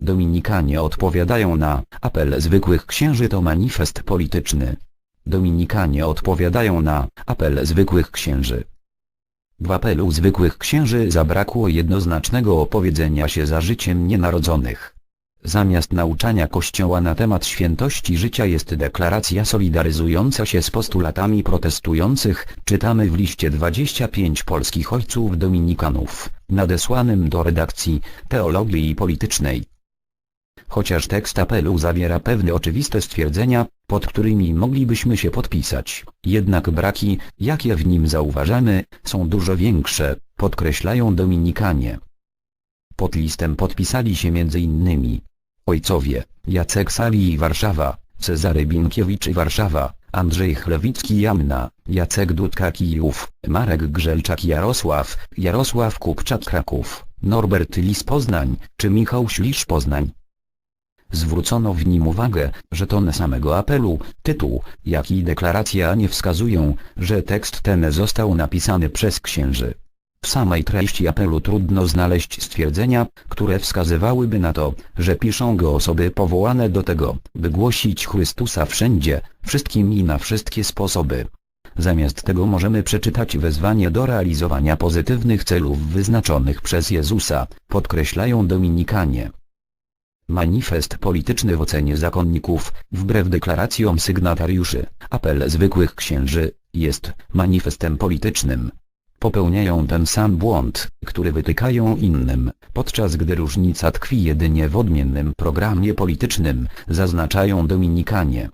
Dominikanie odpowiadają na apel zwykłych księży to manifest polityczny. Dominikanie odpowiadają na apel zwykłych księży. W apelu zwykłych księży zabrakło jednoznacznego opowiedzenia się za życiem nienarodzonych. Zamiast nauczania Kościoła na temat świętości życia jest deklaracja solidaryzująca się z postulatami protestujących, czytamy w liście 25 polskich ojców dominikanów, nadesłanym do redakcji Teologii Politycznej. Chociaż tekst apelu zawiera pewne oczywiste stwierdzenia, pod którymi moglibyśmy się podpisać, jednak braki, jakie w nim zauważamy, są dużo większe, podkreślają Dominikanie. Pod listem podpisali się m.in. ojcowie Jacek Sali Warszawa, Cezary Binkiewicz Warszawa, Andrzej Chlewicki Jamna, Jacek Dudka Kijów, Marek Grzelczak Jarosław, Jarosław Kupczak Kraków, Norbert Lis Poznań, czy Michał Ślisz Poznań. Zwrócono w nim uwagę, że ton samego apelu, tytuł, jak i deklaracja nie wskazują, że tekst ten został napisany przez księży. W samej treści apelu trudno znaleźć stwierdzenia, które wskazywałyby na to, że piszą go osoby powołane do tego, by głosić Chrystusa wszędzie, wszystkim i na wszystkie sposoby. Zamiast tego możemy przeczytać wezwanie do realizowania pozytywnych celów wyznaczonych przez Jezusa, podkreślają Dominikanie. Manifest polityczny w ocenie zakonników, wbrew deklaracjom sygnatariuszy, apel zwykłych księży, jest manifestem politycznym. Popełniają ten sam błąd, który wytykają innym, podczas gdy różnica tkwi jedynie w odmiennym programie politycznym, zaznaczają Dominikanie.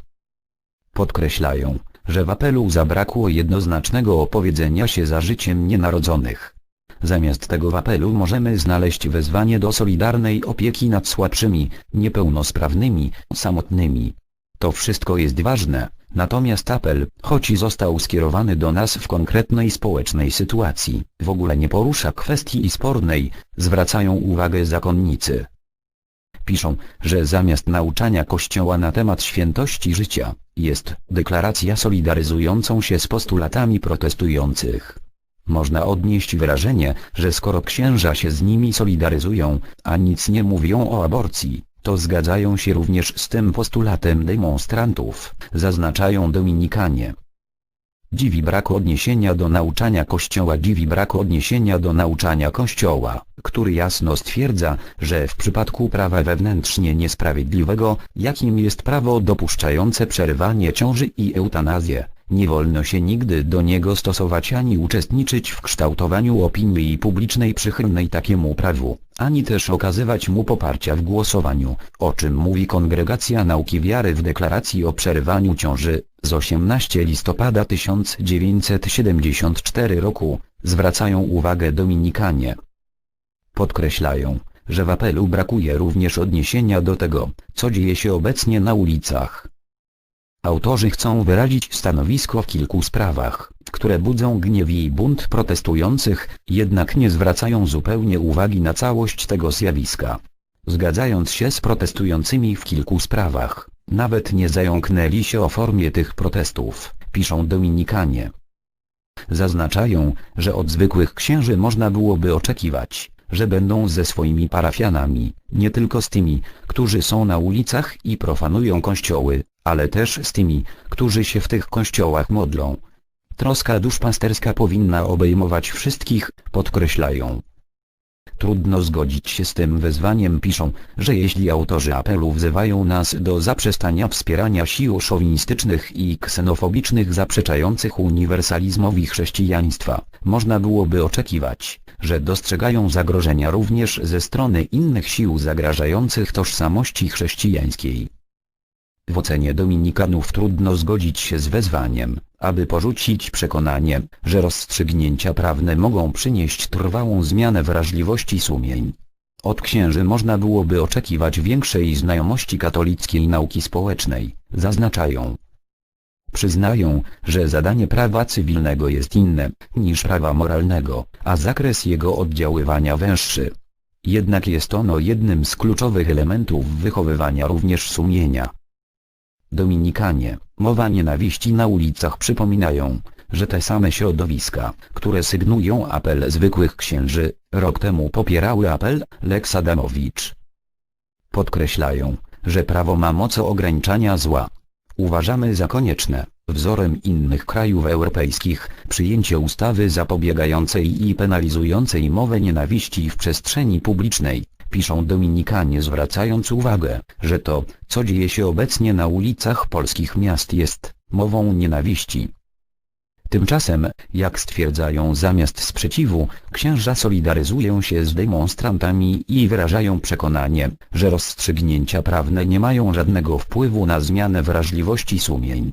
Podkreślają, że w apelu zabrakło jednoznacznego opowiedzenia się za życiem nienarodzonych. Zamiast tego w apelu możemy znaleźć wezwanie do solidarnej opieki nad słabszymi, niepełnosprawnymi, samotnymi. To wszystko jest ważne, natomiast apel, choć został skierowany do nas w konkretnej społecznej sytuacji, w ogóle nie porusza kwestii spornej, zwracają uwagę zakonnicy. Piszą, że zamiast nauczania Kościoła na temat świętości życia, jest deklaracja solidaryzującą się z postulatami protestujących. Można odnieść wrażenie, że skoro księża się z nimi solidaryzują, a nic nie mówią o aborcji, to zgadzają się również z tym postulatem demonstrantów, zaznaczają Dominikanie. Dziwi brak odniesienia do nauczania Kościoła Dziwi brak odniesienia do nauczania Kościoła, który jasno stwierdza, że w przypadku prawa wewnętrznie niesprawiedliwego, jakim jest prawo dopuszczające przerywanie ciąży i eutanazję, nie wolno się nigdy do niego stosować ani uczestniczyć w kształtowaniu opinii publicznej przychylnej takiemu prawu, ani też okazywać mu poparcia w głosowaniu, o czym mówi Kongregacja Nauki Wiary w deklaracji o przerywaniu ciąży, z 18 listopada 1974 roku, zwracają uwagę Dominikanie. Podkreślają, że w apelu brakuje również odniesienia do tego, co dzieje się obecnie na ulicach. Autorzy chcą wyrazić stanowisko w kilku sprawach, które budzą gniew i bunt protestujących, jednak nie zwracają zupełnie uwagi na całość tego zjawiska. Zgadzając się z protestującymi w kilku sprawach, nawet nie zająknęli się o formie tych protestów, piszą Dominikanie. Zaznaczają, że od zwykłych księży można byłoby oczekiwać, że będą ze swoimi parafianami, nie tylko z tymi, którzy są na ulicach i profanują kościoły, ale też z tymi, którzy się w tych kościołach modlą. Troska duszpasterska powinna obejmować wszystkich, podkreślają. Trudno zgodzić się z tym wezwaniem piszą, że jeśli autorzy apelu wzywają nas do zaprzestania wspierania sił szowinistycznych i ksenofobicznych zaprzeczających uniwersalizmowi chrześcijaństwa, można byłoby oczekiwać, że dostrzegają zagrożenia również ze strony innych sił zagrażających tożsamości chrześcijańskiej. W ocenie dominikanów trudno zgodzić się z wezwaniem, aby porzucić przekonanie, że rozstrzygnięcia prawne mogą przynieść trwałą zmianę wrażliwości sumień. Od księży można byłoby oczekiwać większej znajomości katolickiej nauki społecznej, zaznaczają. Przyznają, że zadanie prawa cywilnego jest inne, niż prawa moralnego, a zakres jego oddziaływania węższy. Jednak jest ono jednym z kluczowych elementów wychowywania również sumienia. Dominikanie, mowa nienawiści na ulicach przypominają, że te same środowiska, które sygnują apel zwykłych księży, rok temu popierały apel Lex Adamowicz. Podkreślają, że prawo ma moc ograniczania zła. Uważamy za konieczne, wzorem innych krajów europejskich, przyjęcie ustawy zapobiegającej i penalizującej mowę nienawiści w przestrzeni publicznej, piszą Dominikanie zwracając uwagę, że to, co dzieje się obecnie na ulicach polskich miast jest mową nienawiści. Tymczasem, jak stwierdzają zamiast sprzeciwu, księża solidaryzują się z demonstrantami i wyrażają przekonanie, że rozstrzygnięcia prawne nie mają żadnego wpływu na zmianę wrażliwości sumień.